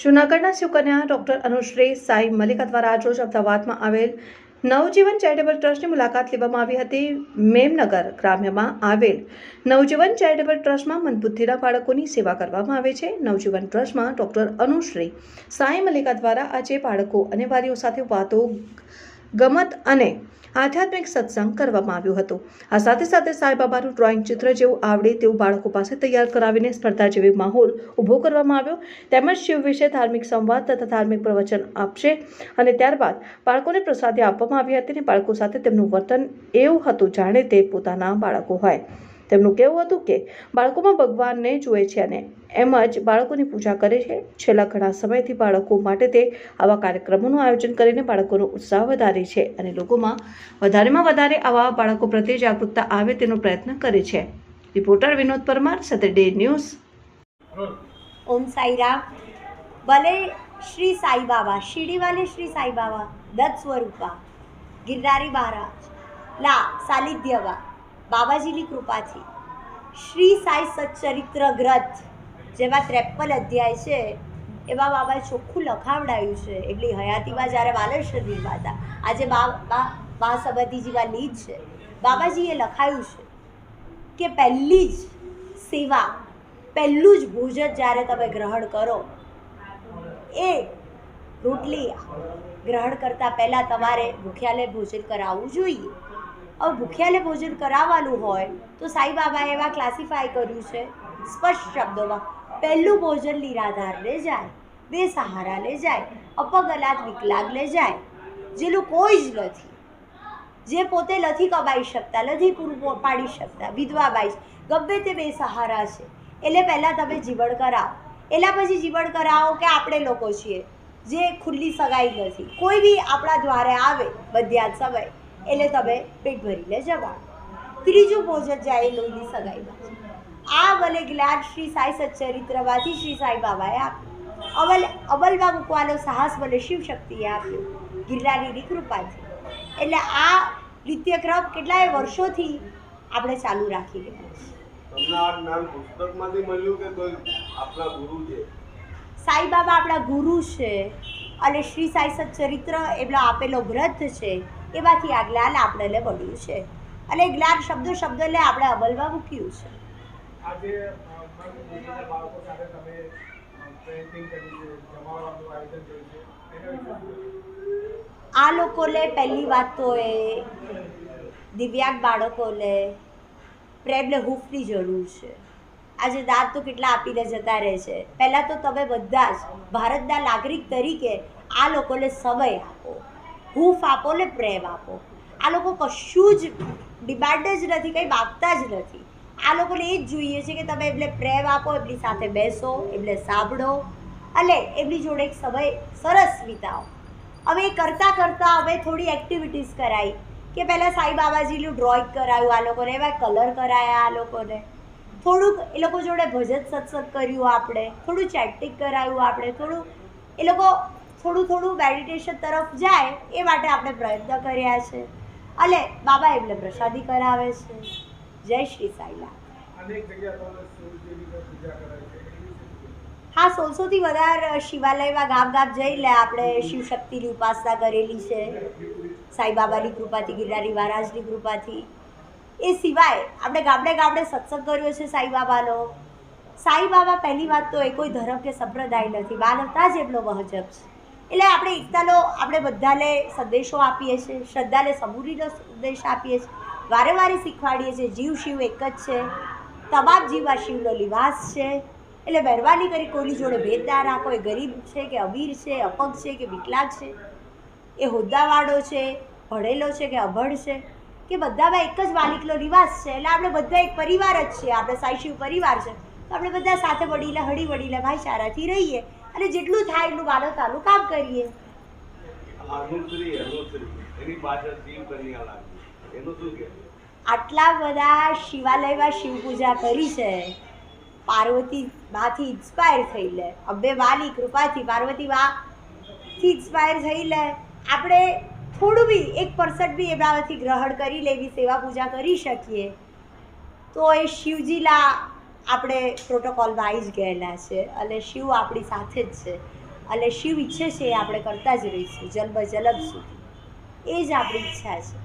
જૂનાગઢના શિવકન્યા ડોક્ટર અનુશ્રી સાઈ મલિકા દ્વારા આજરોજ અમદાવાદમાં આવેલ નવજીવન ચેરિટેબલ ટ્રસ્ટની મુલાકાત લેવામાં આવી હતી. મેમનગર ગ્રામ્યમાં આવેલ નવજીવન ચેરિટેબલ ટ્રસ્ટમાં મંદબુદ્ધિના બાળકોની સેવા કરવામાં આવે છે. નવજીવન ટ્રસ્ટમાં ડૉક્ટર અનુશ્રી સાઈ મલિકા દ્વારા આજે બાળકો અને વાલીઓ સાથે વાતો ગમત અને આધ્યાત્મિક સત્સંગ કરવામાં આવ્યું હતું. આ સાથે સાથે સાંઈબાબાનું ડ્રોઈંગ ચિત્ર જેવું આવડે તેવું બાળકો પાસે તૈયાર કરાવીને સ્પર્ધા જેવી માહોલ ઊભો કરવામાં આવ્યો. તેમજ શિવ વિશે ધાર્મિક સંવાદ તથા ધાર્મિક પ્રવચન આપશે અને ત્યારબાદ બાળકોને પ્રસાદી આપવામાં આવી હતી અને બાળકો સાથે તેમનું વર્તન એવું હતું, જાણે તે પોતાના બાળકો હોય. તેમનું કહેવું હતું કે બાળકોમાં ભગવાનને જુએ છે અને એમ જ બાળકોની પૂજા કરે છે. છેલ્લા ઘણા સમયથી બાળકો માટે તે આવા કાર્યક્રમોનું આયોજન કરીને બાળકોનો ઉત્સાહ વધારે છે અને લોકોમાં વધારેમાં વધારે આવા બાળકો પ્રત્યે જાગૃતતા આવે તેનો પ્રયત્ન કરે છે. Reporter Vinod Parmar Saturday news. Om Sairam. ભલે શ્રી સાઈ બાબા, શિરડી વાલે શ્રી સાઈ બાબા, દત્ત સ્વરૂપા, ગિરનારી બારા લા સાનિધ્યવા બાબાજીની કૃપાથી. શ્રી સાઈ સચ્ચરિત્ર ગ્રંથ, જેમાં ત્રેપન અધ્યાય છે, એમાં બાબાએ ચોખ્ખું લખાવડાયું છે. એટલી હયાતીમાં જ્યારે વાલેશ્વર નિર્મા હતા આજે બા બા મહાસમાધિજીમાં લીધ છે. બાબાજીએ લખાયું છે કે પહેલી જ સેવા, પહેલું જ ભોજન જ્યારે તમે ગ્રહણ કરો, એ રોટલી ગ્રહણ કરતાં પહેલાં તમારે મુખ્યાલય ભોજન કરાવવું જોઈએ. હવે ભૂખ્યાને ભોજન કરાવવાનું હોય તો સાંઈબાબાએ એવા ક્લાસિફાય કર્યું છે સ્પષ્ટ શબ્દોમાં, પહેલું ભોજન નિરાધારને જાય, બે સહારાને જાય અપગલાત વિકલાંગને જાય, જેનું કોઈ જ નથી. જે પોતે નથી કમાઈ શકતા, નથી પૂરું પાડી શકતા, વિધવા બાઈ ગમે તે બે સહારા છે. એટલે પહેલાં તમે જીવણ કરાવો. એના પછી જીવણ કરાવો કે આપણે લોકો છીએ, જે ખુલ્લી સગાઈ નથી. કોઈ બી આપણા દ્વારે આવે, મધ્યાહન સમય એટલે તમે પેટ ભરીને જવાનું. ત્રીજું ભોજન જાય લોહીની સગાઈમાં આ મને જ્ઞાન શ્રી સાંઈ સચ્ચરિત્રમાંથી શ્રી સાંઈ બાબાએ આપ્યું. અમલ અમલમાં મૂકવાનો સાહસ મને શિવ શક્તિએ આપ્યો. ગિરનારીની કૃપાથી. એટલે આ નિત્યક્રમ કેટલાય વર્ષોથી આપણે ચાલુ રાખી રહ્યા છે? બાબા આપણા ગુરુ છે. અને શ્રી સાંઈ સચ્ચરિત્ર એમનો આપેલો ગ્રંથ છે. એમાંથી આ જ્ઞાન આપણને મળ્યું છે. અને એ જ્ઞાન શબ્દો શબ્દોને આપણે અમલમાં મૂક્યું છે? આ લોકોને પહેલી વાત તો એ દિવ્યાંગ બાળકોને પ્રેમને હૂફની જરૂર છે. આજે દાંત તો કેટલા આપીને જતા રહે છે. પહેલાં તો તમે બધા જ ભારતના નાગરિક તરીકે આ લોકોને સમય આપો. હૂંફ આપો ને પ્રેમ આપો. આ લોકો કશું જ ડિમાન્ડ જ નથી, કંઈ માગતા જ નથી. આ લોકોને એ જ જોઈએ છે કે તમે એમને પ્રેમ આપો, એમની સાથે બેસો, એમને સાંભળો. અને એમની જોડે એક સમય સરસ વિતાવો. હવે એ કરતાં કરતાં હવે થોડી એક્ટિવિટીઝ કરાવી કે પહેલાં સાઈ બાબાજીનું ડ્રોઈંગ કરાવ્યું આ લોકોને એવા કલર કરાયા આ લોકોને. થોડુંક એ લોકો જોડે ભજન સત્સંગ કર્યું આપણે, થોડું ચેટિંગ કરાવ્યું આપણે, થોડું એ લોકો થોડું થોડું મેડિટેશન તરફ જાય એ માટે આપણે પ્રયત્ન કર્યા છે. અને બાબા એમને પ્રસાદી કરાવે છે. જય શ્રી સાઈલા? હા સોળસોથી વધારે શિવાલયમાં ગામ ગામ જઈને આપણે શિવશક્તિની ઉપાસના કરેલી છે. સાંઈબાબાની કૃપાથી ગિરનારી મહારાજની કૃપાથી. એ સિવાય આપણે ગામડે ગામડે સત્સંગ કર્યો છે સાંઈબાબાનો સાંઈબાબા પહેલી વાત તો એ કોઈ ધર્મ કે સંપ્રદાય નથી. માનવતા જ એમનો મહજબ છે. એટલે આપણે એકતાનો આપણે બધાને સંદેશો આપીએ છીએ, શ્રદ્ધાને સમૂરીનો સંદેશ આપીએ છીએ. વારે વારે શીખવાડીએ છીએ, જીવ શિવ એક જ છે. તમામ જીવમાં શિવનો નિવાસ છે. એટલે મહેરબાની કરી કોઈની જોડે ભેદ ના રાખો. એ ગરીબ છે કે અમીર છે, અપંગ છે કે વિકલાંગ છે. એ હોદ્દાવાળો છે, ભણેલો છે કે અભણ છે. કે બધામાં એક જ માલિકનો નિવાસ છે. એટલે આપણે બધા એક પરિવાર જ છીએ. આપણે સાઈ શિવ પરિવાર છે. તો આપણે બધા સાથે મળીને હળી વડીલે ભાઈચારાથી રહીએ. અને જેટલું થાય એટલું માનવતાનું કામ કરીએ. આટલા બધા શિવાલયમાં શિવ પૂજા કરી છે. પાર્વતી માંથી ઇન્સ્પાયર થઈ લે. અંબે વાલી કૃપાથી પાર્વતી માથી ઇન્સ્પાયર થઈ લે. આપણે થોડું બી એક પર્સન્ટ બી એમનામાંથી ગ્રહણ કરી લેવી સેવા પૂજા કરી શકીએ. તો એ શિવજીના આપણે પ્રોટોકોલમાં આવી જ ગયેલા છે. અને શિવ આપણી સાથે જ છે. અને શિવ ઈચ્છે છે એ આપણે કરતા જ રહીશું જન્મ જલબ સુધી. એ જ આપણી ઈચ્છા છે.